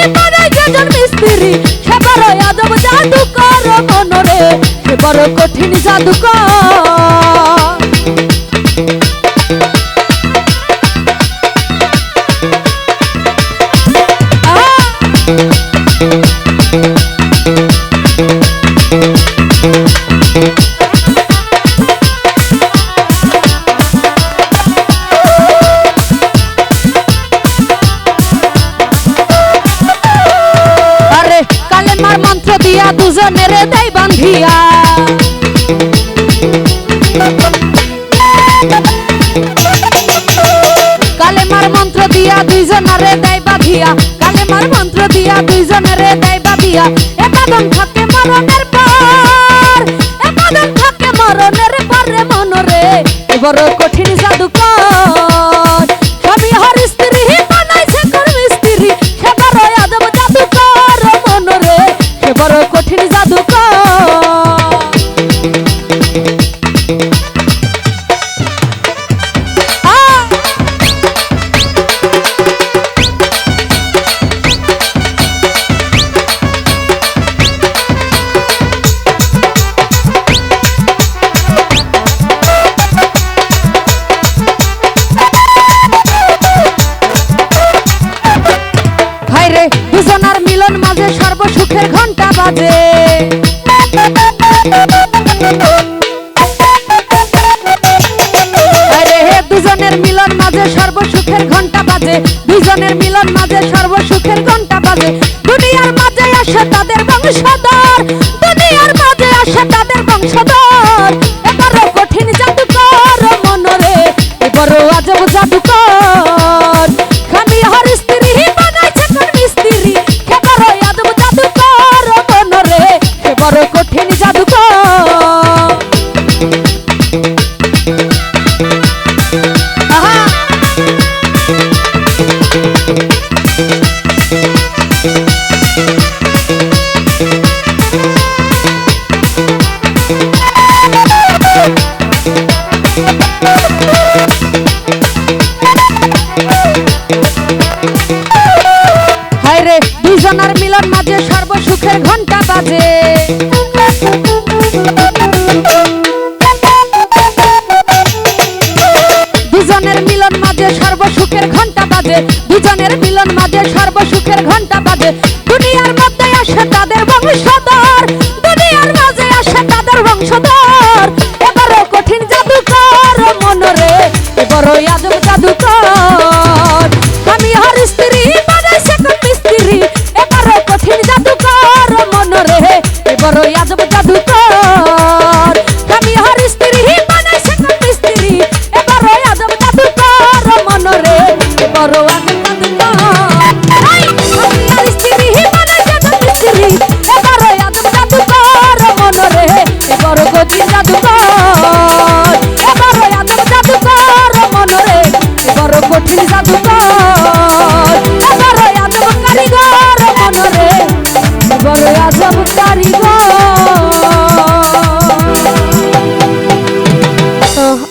এই পাড়ায় যেজন মিস্ত্রি সে বড় আদব জাদু কর মনরে সে বড় কঠিন জাদু কালেমার মন্ত্র দিয়া দুজনের দেয় বান্ধিয়া। কালেমার মন্ত্র দিয়া দুইজনারে দেয় বাঁধিয়া। কালেমার মন্ত্র দিয়া দুইজনারে দেয় বাঁধিয়া। একাদম থাকে মরণের পর একাদম থাকে মরণের পর মনরে। বড় কঠিন জাদুকর। বড় বাজে হায়রে হে, দুজনের মিলন মাঝে সর্বসুখের ঘণ্টা ঘণ্টা দুনিয়ার মাঝে আসে তাদের বংশধর। দুনিয়ার মাঝে আসে হায়রে দুইজনার মিলন মাঝে সর্বসুখের ঘণ্টা বাজে। দুজনের মিলন মাঝে সর্বসুখের ঘণ্টা বাজে। দুজনের মিলন মাঝে সর্বসুখের ঘণ্টা বাজে। দুনিয়ার মধ্যে আসে তাদের বংশধর এবারও আজব কারিগর